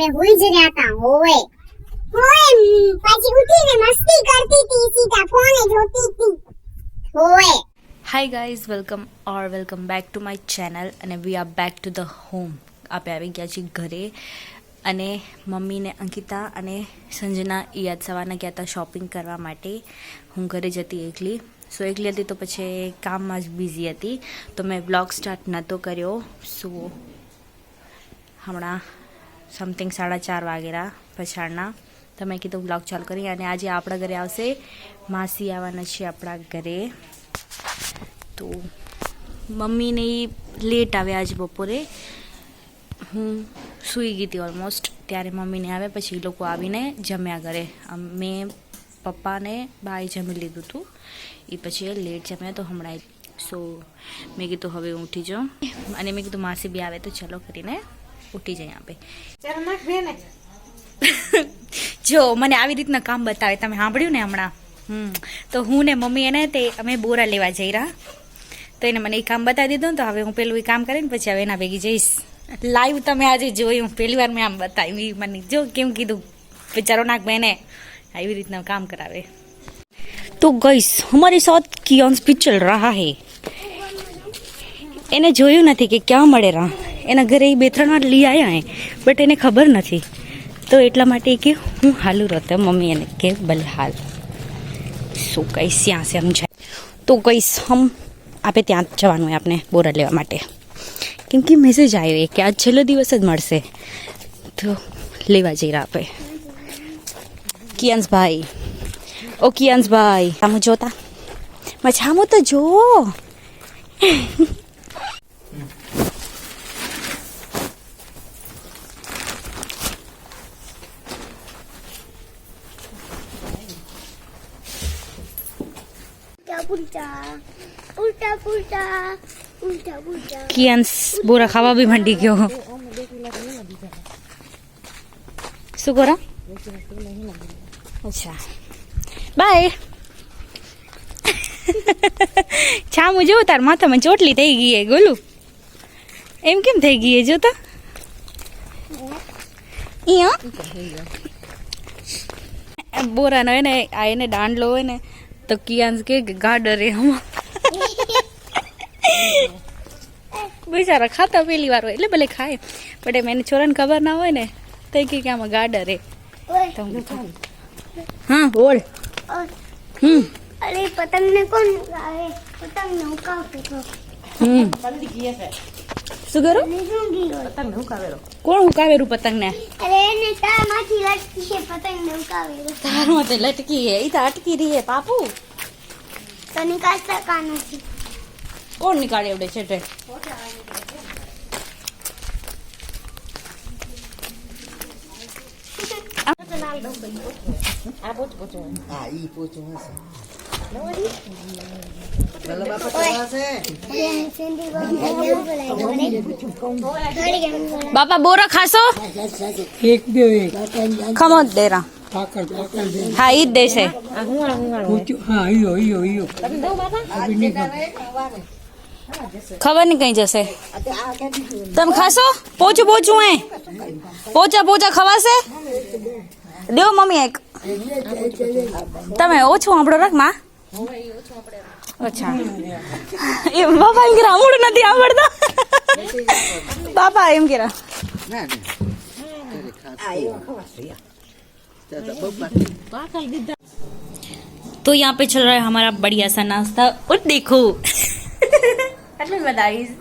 અમે હુઈ જ રહ્યા હોય હોય પછી ઉઠીને મસ્તી કરતી હતી સીધા ફોને જોતી હતી હોય hi guys welcome or welcome back to my channel અને we are back to the home આપણે આવી ગયા છીએ ઘરે અને મમ્મીને અંકિતા અને સંજના યાદ સવારના ગયા હતા શોપિંગ કરવા માટે. હું ઘરે જતી એકલી. સો એકલી હતી તો પછી કામમાં જ બિઝી હતી. તો મેં બ્લોગ સ્ટાર્ટ નહોતો કર્યો. સો હમણાં સમથિંગ સાડા ચાર વાગેલા પછાડના. તો મેં કીધું બ્લોગ ચાલુ કરી અને આજે આપણા ઘરે આવશે માસી આવવાના છે આપણા ઘરે. તો મમ્મીને એ લેટ આવે આજ બપોરે. હું સૂઈ ગઈ હતી ઓલમોસ્ટ ત્યારે મમ્મીને આવે પછી એ લોકો આવીને જમ્યા ઘરે. મેં પપ્પાને બાએ જમી લીધું હતું એ પછી લેટ જમ્યા તો હમણાં સો મેં કીધું હવે ઉઠી જાઉં. અને મેં કીધું માસી બી આવે તો ચલો કરીને ઉઠી જઈએ આપે જો મને આવી રીતના કામ બતાવે તમે સાંભળ્યું ને હમણાં? હમ. તો હું ને મમ્મી એને તે અમે બોરા લેવા જઈ રહ્યા તો એને મને એ કામ બતાવી દીધું ને તો હવે હું પેલું એ કામ કરીને પછી હવે એના ભેગી જઈશ. લાઈવ તમે આજે જોયું પહેલી વાર મેં આમ બતાવી. મને જો કેમ કીધું બિચારો નાક બહેને આવી રીતના કામ કરાવે. તો ગઈશ હમારી સાથ કિયોન્સ ભી ચલ રહા હે. એને જોયું નથી કે ક્યાં મળે રહા. એના ઘરે એ બે ત્રણ વાર લઈ આવ્યા એ બટ એને ખબર નથી. તો એટલા માટે કે હું હાલું રહેતો મમ્મી એને કે, ભલે હાલ. શું કહીશ, ત્યાં સમજાય. તો કહીશ, હમ, આપે ત્યાં જ જવાનું હોય આપણે બોરા લેવા માટે. કેમ કે મેસેજ આવ્યો કે, આજ છેલ્લો દિવસ જ મળશે. તો લેવા જઈ રહ્યા આપણે. કિયાન્સભાઈ. ઓ કિયાન્સભાઈ, આમ જોતા? મજામાં તો જો. કિયાન્સ બોરા ખાવા બી માંડી ગયો શું કરો અચ્છા બાય છામું જો તાર માથામાં ચોટલી થઈ ગઈ હે ગોલું એમ કેમ થઈ ગઈ હે જો તો બોરાનો એને આ એને દાંડલો હોય ને તો કિયાન્સ કે ગાડર રે હમણાં. બિચારા ખાતા પહેલી વાર હોય એટલે ભલે ખાય. પણ એમ એને છોરાને ખબર ના હોય ને તો કહે કે આમાં ગાડર. રે તો હું બોલ. હમ. અરે પતંગ ને કોણ ઉડાવે પતંગ ને ઉકાવતો હમ. શું કરું? પતંગ શું કોણ હુકાવેરું પતંગ ને અરે એને તારમાંથી લટકી છે પતંગ ને ઉકાવેલો તારમાં લટકી હે ઈ તો અટકી રહી હે પાપુ તો નિકાસતા કા નથી કોણ નીકાળે એવડે છે તે હા ઈ પોચો હશે. બાપા બોરા ખાશો? એક બે ખમો જ દેરા હા ઈ જ દેશે. ખબર નહીં કઈ જશે. તમે ખાશો? પોચું પોચું એ પોચા પોચા ખવાશે? દેવો મમ્મી એક. તમે ઓછું આપણો રાખમાં. અચ્છા એ બાપા એમ કે રામુડ નથી આવડતા બાપા એમ કે ના ના तो यहाँ पे चल रहा है हमारा बढ़िया सा नाश्ता और देखो એટલે બતાવીશ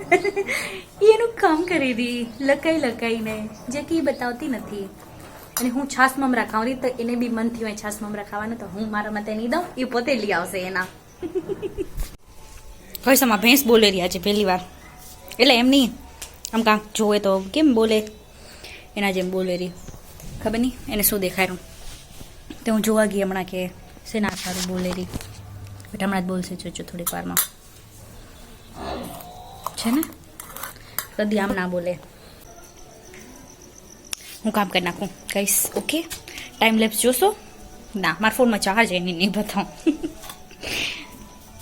એ એનું કામ કરી રહી લકાઈ લકાઈને જે કે એ બતાવતી નથી અને હું છાસ મમરા ખાવરી તો એને બી મન થયું છાસ મમરા ખાવાનું, તો હું મારા માટે નહીં દઉં, એ પોતે લઈ આવશે એના. હર્ષમાં ભેંસ બોલે રહ્યા છે પહેલી વાર. એટલે એમ નહીં, આમ કાંક જોવે તો કેમ બોલે? એના જેમ બોલે રહી. ખબર નહીં, એને શું દેખાયું? તો હું જોવા ગઈ હમણાં કે શેના સારું બોલે રહી. બટ હમણાં જ બોલશે જોજો થોડીક વારમાં. છે ને? કદી આમ ના બોલે. હું કામ કરી નાખું, કહીશ, ઓકે? ટાઈમ લેપ્સ જોશો? ના, મારા ફોનમાં ચાર્જ એની નહીં, બતાવું.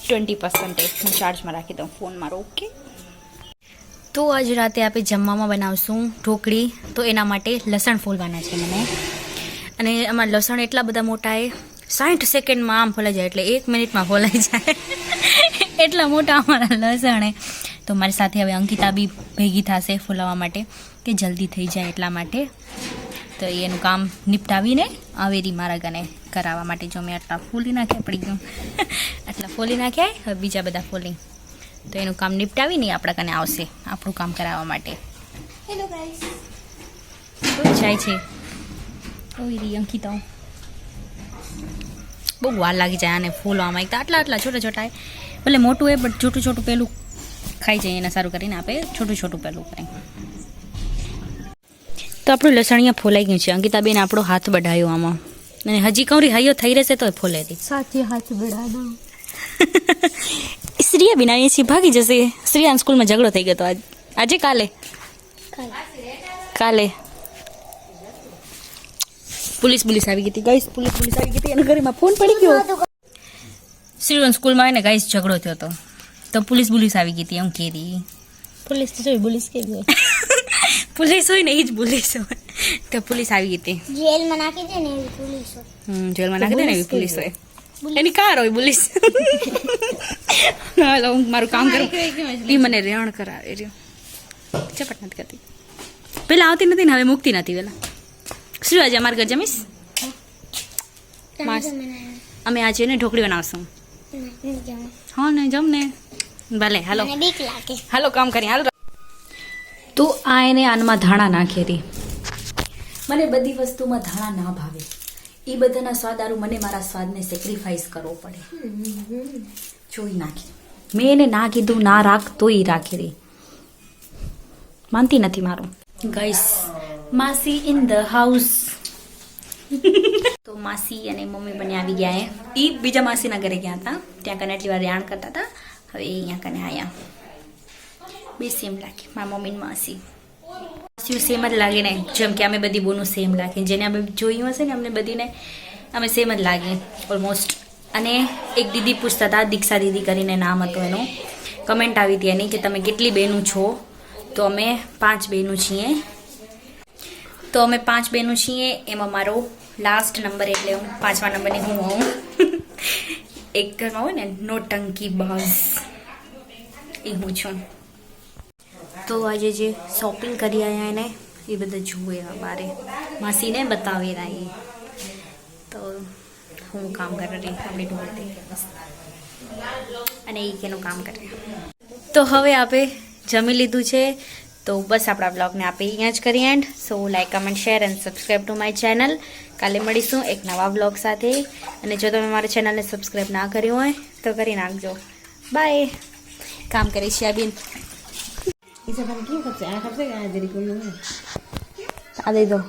ટ્વેન્ટી પર્સન્ટેજ હું ચાર્જમાં રાખી દઉં ફોન મારો, ઓકે? તો આજ રાતે આપણે જમવામાં બનાવશું ઢોકળી, તો એના માટે લસણ ફોલવાના છે મને. અને આમાં લસણ એટલા બધા મોટા એ, સાઠ સેકન્ડમાં આમ ફોલાઈ જાય, એટલે એક મિનિટમાં ફોલાઈ જાય. એટલા મોટા અમારા લસણ એ. તો મારી સાથે હવે અંકિતા બી ભેગી થશે ફોલાવવા માટે. કે જલ્દી થઈ જાય એટલા માટે. તો એનું કામ નિપટાવીને આવેરી મારા ગને કરાવવા માટે જો મેં આટલા ફોલી નાખ્યા પડી ગયું. આટલા ફોલી નાખ્યા હવે બીજા બધા ફોલી. તો એનું કામ નિપટાવીને આપણા કને આવશે આપણું કામ કરાવવા માટે. હેલો ગાઈસ જાય છે? ઓય રી અંકિતા. બહુ વાર લાગી જાય આને ફૂલવામાં એક તો આટલા આટલા છોટા છોટા ભલે મોટું એ બટ છોટું છોટું પેલું ખાઈ જાય એને સારું કરીને આપે. છોટું છોટું પેલું કરી. તો આપણું લસણિયા ફોલાઈ ગયું છે. અંકિતાબેન આપણો હાથ બઢાયો આમાં. અને હજી કવરી હૈયો થઈ રહેશે તો ફોલે દી સાચી હાથ બઢાડો. શ્રીયા બિના છીએ ભાગી જશે. શ્રીયા સ્કૂલમાં ઝઘડો થઈ ગયો આજ. આજે કાલે? કાલે. પોલીસ પોલીસ આવી ગઈ હતી. ગાઈસ પોલીસ પોલીસ આવી ગઈ હતી. એના ઘરમાં ફોન પડી ગયો. શ્રીવન સ્કૂલમાં એને ગાઈસ ઝઘડો થયો હતો. તો પોલીસ પોલીસ આવી ગઈ હતી એમ કીધી પોલીસ તો પોલીસ કે ગઈ પોલીસ હોય ને એ જ પોલીસ હોય. તો પોલીસ આવી ગઈ હતી જેલમાં નાખી દે ને એવી પોલીસ હોય. હમ, જેલમાં નાખી દે ને એવી પોલીસ હોય. એની કાર હોય પોલીસ. હાલો હું મારું કામ કરું. એ મને રેણ કરાવે રહ્યો. ચપટ નથી કરતી. પેલા આવતી નથી ને હવે મૂકતી નથી પેલા. શું આજે અમારે ઘર જમીશ? માસ. અમે આજે ને ઢોકળી બનાવશું. હા ને જમ ને. ભલે હાલો. હાલો કામ કરી હાલો તો આ એને આનમાં ધાણા નાખી હતી. મને બધી વસ્તુમાં ધાણા ના ભાવે. એ બધાના સ્વાદારું મને મારા સ્વાદને સેક્રિફાઈસ કરવો પડે. જોઈ નાખી. મેં એને ના કીધું ના રાખ તો એ રાખી રહી. માનતી નથી મારું. ગાઈસ માસી ઇન ધ હાઉસ તો માસી અને મમ્મી બંને આવી ગયા એ બીજા માસીના ઘરે ગયા હતા. ત્યાં કને એટલી વાર રહેણ કરતા હતા. હવે અહીંયા કને આવ્યા બે સેમ લાગે મારા મમ્મી ને માસી માસીઓ સેમ જ લાગે ને, જેમ કે અમે બધી બોનું સેમ લાગે જેને અમે જોયું હશે ને, અમને બધીને અમે સેમ જ લાગે ઓલમોસ્ટ અને એક દીદી પૂછતા હતા, દીક્ષા દીદી કરીને નામ હતું એનું. કમેન્ટ આવી હતી એની કે, તમે કેટલી બહેનું છો? તો અમે પાંચ બહેનું છીએ. તો અમે પાંચ બહેનું છીએ. એમાં મારો લાસ્ટ નંબર એટલે હું પાંચમા નંબરની હું હોઉં. એક ઘરમાં હોય ને, નોટંકી બસ. એ હું છું. તો આજે જે શોપિંગ કરી આવ્યા એને, એ બધા જુએ અમારે માસીને બતાવી રહ્યા તો હું કામ કરી રહી, આપણે ઢોળતી અને એ કેનું કામ કરે. તો હવે આપણે જમી લીધું છે. તો બસ આપણા બ્લોગને આપણે અહીંયા જ કરીએ and so like comment share and subscribe to my channel કાલે મળીશું એક નવા બ્લોગ સાથે. અને જો તમે મારા ચેનલને સબસ્ક્રાઈબ ના કર્યું હોય, તો કરી નાખજો. બાય કામ કરી છે એ સફારી કેવું ખપશે આ ખપશે કે આ જરી કોઈનું આ દઈ દો